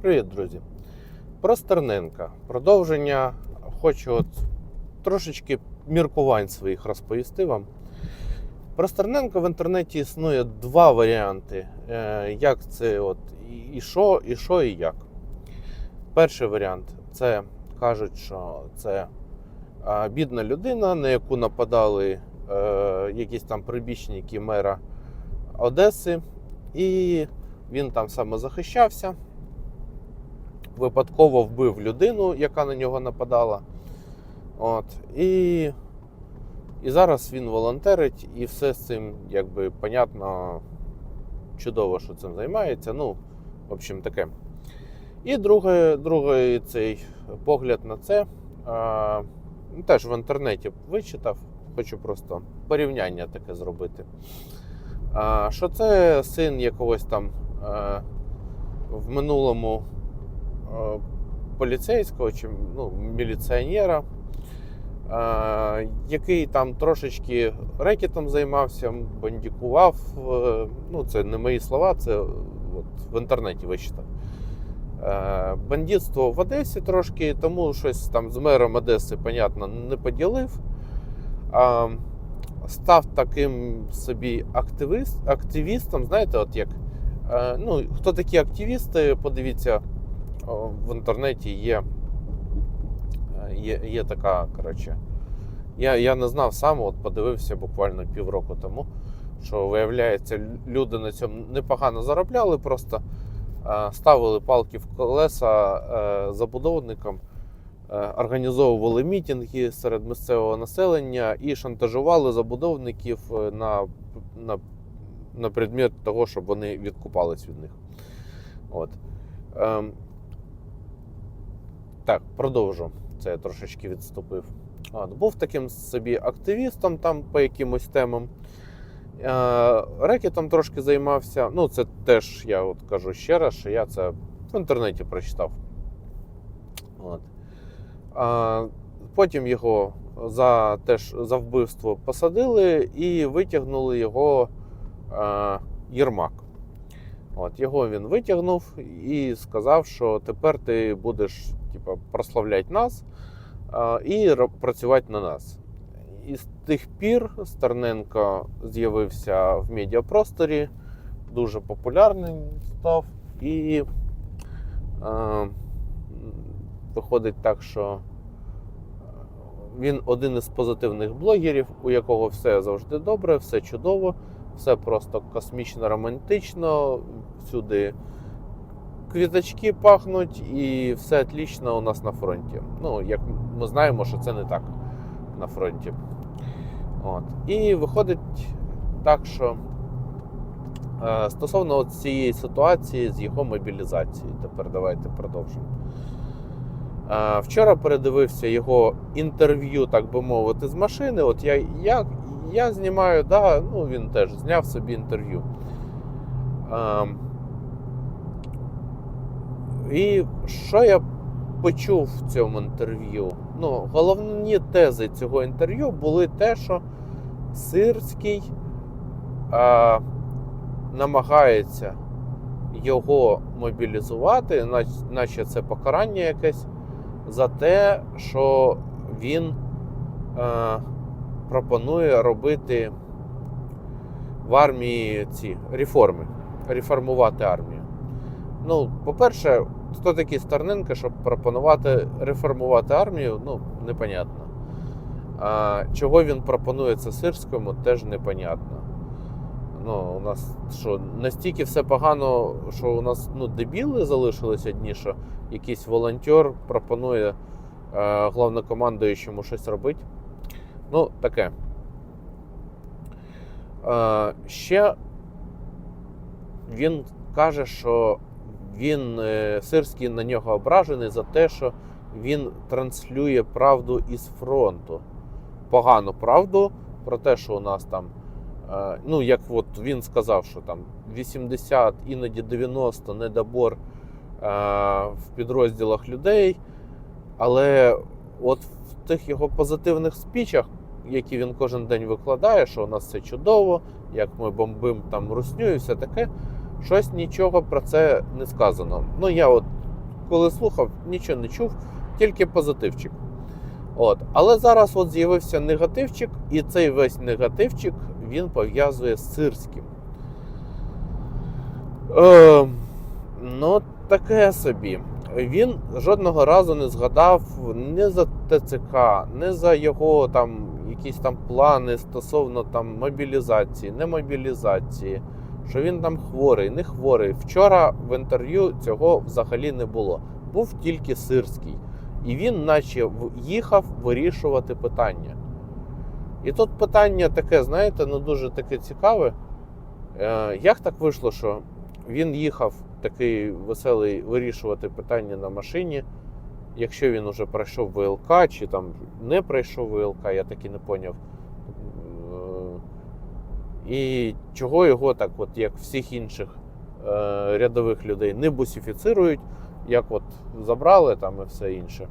Привіт, друзі. Про Стерненка. Продовження хочу от трошечки міркувань своїх розповісти вам. Про Стерненка в інтернеті існує два варіанти. е, Як це от і- що, і що, і як. Перший варіант це кажуть, що це бідна людина, на яку нападали е, якісь там прибічники мера Одеси, і він там самозахищався випадково вбив людину, яка на нього нападала. От. І, і зараз він волонтерить, і все з цим, якби, понятно, чудово, що цим займається. Ну, в общем, таке. І другий, другий цей погляд на це а, теж в інтернеті вичитав. Хочу просто порівняння таке зробити. А, що це син якогось там а, в минулому е, поліцейського чи ну, міліціонера, е, який там трошечки рекетом займався, бандікував. е, Ну, це не мої слова, це от в інтернеті вичитав. Е, Бандитство в Одесі трошки, тому щось там з мером Одеси, понятно, не поділив. Став таким собі активіст, активістом, знаєте, от як. Ну, хто такі активісти, подивіться, в інтернеті є, е, є, є така, коротше. Я, я не знав сам, от подивився буквально півроку тому, що виявляється, люди на цьому непогано заробляли, просто е, ставили палки в колеса е, забудовникам, е, організовували мітинги серед місцевого населення і шантажували забудовників е, на, на, на предмет того, щоб вони відкупались від них. От. Ем, так, продовжу. Це я трошечки відступив. От, був таким собі активістом там по якимось темам. Е, рекетом трошки займався. Ну, це теж я от кажу ще раз, що я це в інтернеті прочитав. От. А, потім його за, теж, за вбивство посадили і витягнули його е, Єрмак. От, його він витягнув і сказав, що тепер ти будеш типу, прославляти нас і працювати на нас. І з тих пір Стерненко з'явився в медіапросторі, дуже популярним став. І е, виходить так, що він один із позитивних блогерів, у якого все завжди добре, все чудово, все просто космічно романтично, всюди квіточки пахнуть і все отлично у нас на фронті. Ну, як ми знаємо, що це не так на фронті. От. І виходить так, що е, стосовно цієї ситуації з його мобілізацією, тепер давайте продовжимо. Е, Вчора передивився його інтерв'ю, так би мовити, з машини. От я, я, я знімаю, да, ну він теж зняв собі інтерв'ю. Ем, І що я почув в цьому інтерв'ю? Ну, головні тези цього інтерв'ю були те, що Сирський е, намагається його мобілізувати, нач- наче це покарання якесь, за те, що він е, пропонує робити в армії ці реформи, реформувати армію. Ну, по-перше, хто такий Стерненко, щоб пропонувати реформувати армію, ну, непонятно. А, чого він пропонує це Сирському, теж непонятно. Ну, у нас що, настільки все погано, що у нас ну, дебіли залишились одні, що якийсь волонтер пропонує е, головнокомандуючому щось робити. Ну, таке. Е, ще він каже, що він е, Сирський на нього ображений за те, що він транслює правду із фронту. Погану правду про те, що у нас там. е, Ну, як от він сказав, що там 80, іноді 90 недобор е, в підрозділах людей. Але от в тих його позитивних спічах, які він кожен день викладає, що у нас все чудово, як ми бомбимо там русню і все таке, щось нічого про це не сказано. Ну, я от коли слухав, нічого не чув, тільки позитивчик. От. Але зараз от з'явився негативчик, і цей весь негативчик він пов'язує з сирським. Е, ну, таке собі. Він жодного разу не згадав не за ТЦК, не за його там якісь там плани стосовно там мобілізації, не мобілізації, що він там хворий, не хворий. Вчора в інтерв'ю цього взагалі не було. Був тільки сирський. І він, наче, їхав вирішувати питання. І тут питання таке, знаєте, ну дуже таке цікаве. Е, як так вийшло, що він їхав такий веселий вирішувати питання на машині, якщо він уже пройшов ВЛК, чи там не пройшов ВЛК, я так і не поняв. І чого його так, от як всіх інших е, рядових людей, не бусифіцирують, як от забрали там і все інше.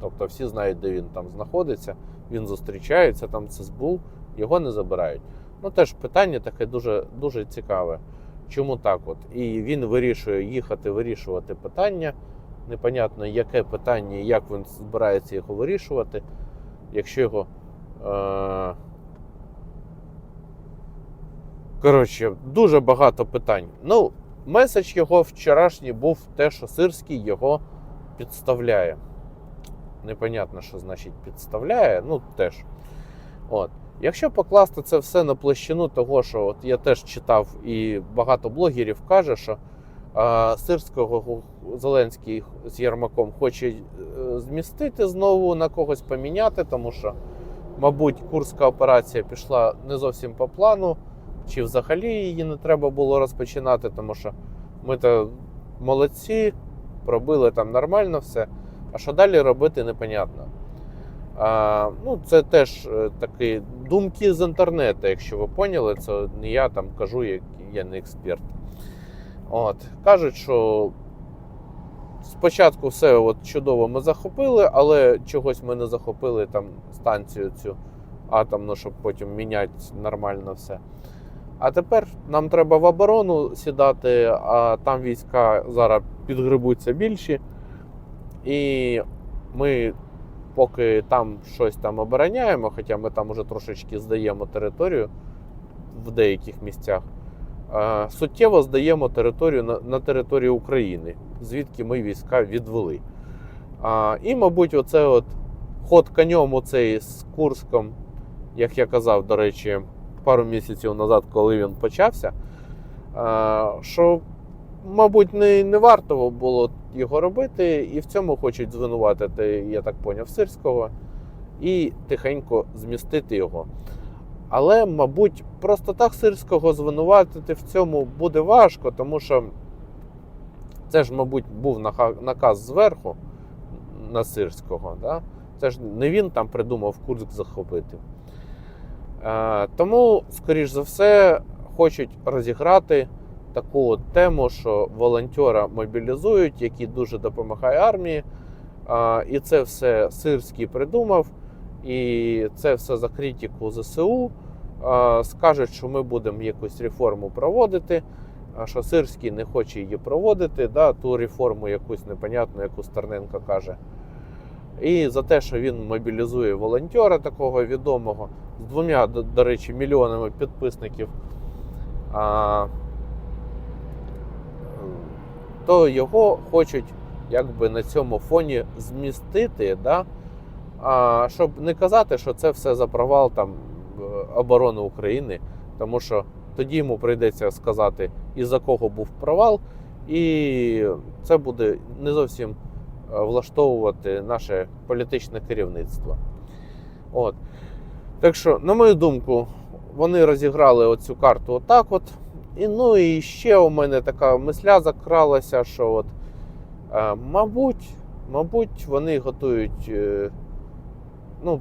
Тобто всі знають, де він там знаходиться, він зустрічається там з СБУ, його не забирають. Ну теж питання таке дуже, дуже цікаве. Чому так от? І він вирішує їхати вирішувати питання. Непонятно, яке питання і як він збирається його вирішувати, якщо його. Е... Коротше, дуже багато питань. Ну, меседж його вчорашній був те, що Сирський його підставляє. Непонятно, що значить підставляє, ну теж. От. Якщо покласти це все на площину того, що от я теж читав, і багато блогерів каже, що а, Сирського Зеленський з Єрмаком хоче е, змістити знову на когось поміняти, тому що, мабуть, курська операція пішла не зовсім по плану, чи взагалі її не треба було розпочинати, тому що ми то молодці, пробили там нормально все. А що далі робити, непонятно. А, ну, Це теж е, такі думки з інтернету, якщо ви поняли, це не я там кажу, як я не експерт. От. Кажуть, що спочатку все от чудово ми захопили, але чогось ми не захопили там станцію цю атомну, щоб потім міняти нормально все. А тепер нам треба в оборону сідати, а там війська зараз підгребуться більші. І ми поки там щось там обороняємо, хоча ми там уже трошечки здаємо територію в деяких місцях, е, суттєво здаємо територію на, на територію України, звідки ми війська відвели. А, І, мабуть, оце от ход конем оцей з Курском, як я казав, до речі, пару місяців назад, коли він почався, що, мабуть, не, не варто було його робити, і в цьому хочуть звинуватити, я так поняв, Сирського, і тихенько змістити його. Але, мабуть, просто так Сирського звинуватити в цьому буде важко, тому що це ж, мабуть, був наказ зверху на Сирського. Да? Це ж не він там придумав Курск захопити. Е, тому, скоріш за все, хочуть розіграти таку тему, що волонтера мобілізують, який дуже допомагає армії. І це все Сирський придумав, і це все за критику ЗСУ. Скажуть, що ми будемо якусь реформу проводити, що Сирський не хоче її проводити, да, ту реформу якусь непонятну, яку Стерненко каже. І за те, що він мобілізує волонтера такого відомого з двома, до, до речі, мільйонами підписників. А, то його хочуть якби на цьому фоні змістити, да? а, щоб не казати, що це все за провал там е, оборони України, тому що тоді йому прийдеться сказати, із-за кого був провал, і це буде не зовсім е, влаштовувати наше політичне керівництво. От. Так що, на мою думку, вони розіграли оцю карту отак от. І ну і ще у мене така мисля закралася, що от, е, мабуть, мабуть, вони готують. Е, ну,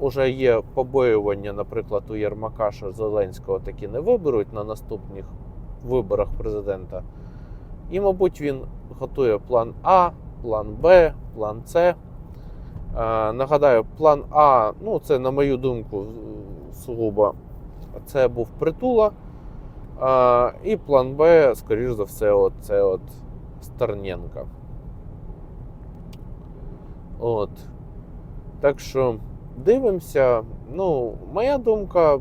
уже є побоювання, наприклад, у Єрмака, що Зеленського таки не виберуть на наступних виборах президента. І, мабуть, він готує план А, план Б, план С. Е, нагадаю, план А, ну, це, на мою думку, сугубо, це був притула. А, і план Б, скоріш за все, от, це от Стерненка. От. Так що дивимося. Ну, моя думка,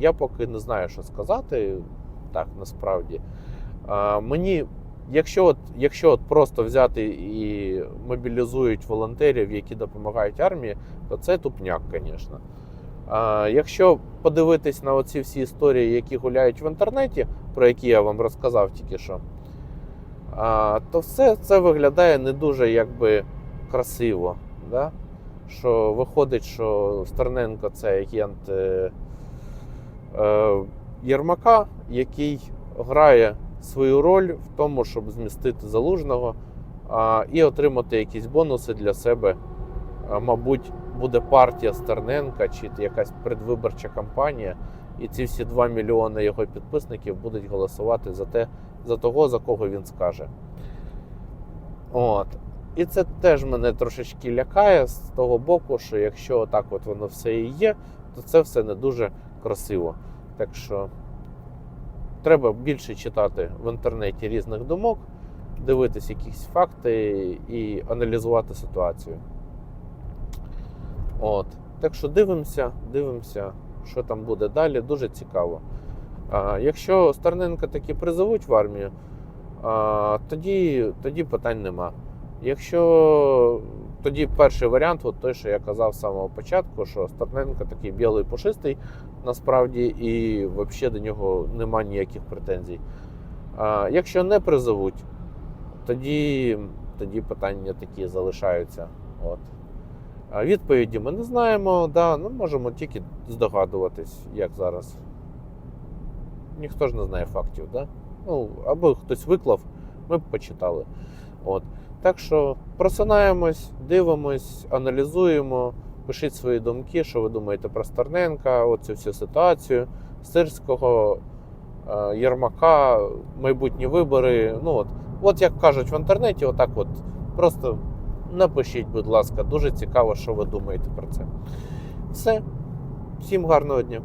я поки не знаю, що сказати. Так, насправді. А, мені, якщо от, якщо от просто взяти і мобілізують волонтерів, які допомагають армії, то це тупняк, звісно. А, якщо подивитись на оці всі історії, які гуляють в інтернеті, про які я вам розказав тільки що, а, то все це виглядає не дуже якби красиво. Да? Що виходить, що Стерненко це агент е, е, Єрмака, який грає свою роль в тому, щоб змістити залужного а, і отримати якісь бонуси для себе. А, мабуть, буде партія Стерненка чи якась предвиборча кампанія, і ці всі 2 мільйони його підписників будуть голосувати за те, за того, за кого він скаже. От. І це теж мене трошечки лякає з того боку, що якщо так от воно все і є, то це все не дуже красиво. Так що треба більше читати в інтернеті різних думок, дивитись якісь факти і аналізувати ситуацію. От. Так що дивимося, дивимося, що там буде далі. Дуже цікаво. А, якщо Стерненка таки призовуть в армію, а, тоді, тоді питань нема. Якщо тоді перший варіант, от той, що я казав з самого початку, що Стерненко такий білий пушистий, насправді, і взагалі до нього нема ніяких претензій. А, якщо не призовуть, тоді, тоді питання такі залишаються. От. А відповіді ми не знаємо, да, ну, можемо тільки здогадуватись, як зараз. Ніхто ж не знає фактів, да? Ну, або хтось виклав, ми б почитали. От. Так що просинаємось, дивимось, аналізуємо, пишіть свої думки, що ви думаєте про Стерненка, оцю всю ситуацію, Сирського, е, Єрмака, майбутні вибори. Ну, от. от як кажуть в інтернеті, отак от просто напишіть, будь ласка, дуже цікаво, що ви думаєте про це. Все, всім гарного дня.